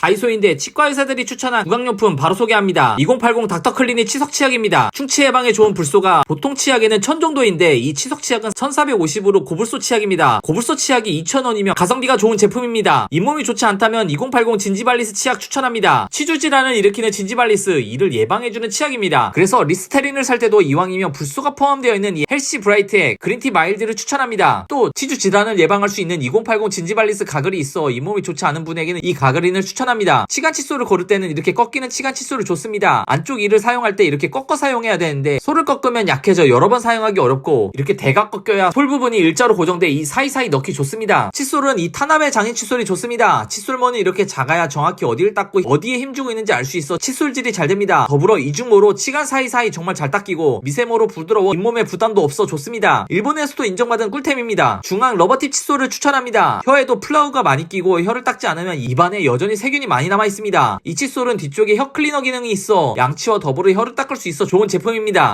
다이소인데 치과 의사들이 추천한 구강용품 바로 소개합니다. 2080 닥터클리닉 치석 치약입니다. 충치 예방에 좋은 불소가 보통 치약에는 1000 정도인데 이 치석 치약은 1450으로 고불소 치약입니다. 고불소 치약이 2000원이며 가성비가 좋은 제품입니다. 잇몸이 좋지 않다면 2080 진지발리스 치약 추천합니다. 치주 질환을 일으키는 진지발리스 이를 예방해주는 치약입니다. 그래서 리스테린을 살 때도 이왕이면 불소가 포함되어 있는 이 헬시 브라이트의 그린티 마일드를 추천합니다. 또 치주 질환을 예방할 수 있는 2080 진지발리스 가글이 있어 잇몸이 좋지 않은 분에게는 이 가글인을 추천합니다. 치간 칫솔을 고를 때는 이렇게 꺾이는 치간 칫솔을 좋습니다. 안쪽 이를 사용할 때 이렇게 꺾어 사용해야 되는데 솔을 꺾으면 약해져 여러 번 사용하기 어렵고 이렇게 대각 꺾여야 솔 부분이 일자로 고정돼 이 사이사이 넣기 좋습니다. 칫솔은 이 타나베 장인 칫솔이 좋습니다. 칫솔머는 이렇게 작아야 정확히 어디를 닦고 어디에 힘주고 있는지 알 수 있어 칫솔질이 잘 됩니다. 더불어 이중모로 치간 사이사이 정말 잘 닦이고 미세모로 부드러워 잇몸에 부담도 없어 좋습니다. 일본에서도 인정받은 꿀템입니다. 중앙 러버팁 칫솔을 추천합니다. 혀에도 플라우가 많이 끼고 혀를 닦지 않으면 입안에 여전히 세균 이 많이 남아 있습니다. 이 칫솔은 뒤쪽에 혀 클리너 기능이 있어 양치와 더불어 혀를 닦을 수 있어 좋은 제품입니다.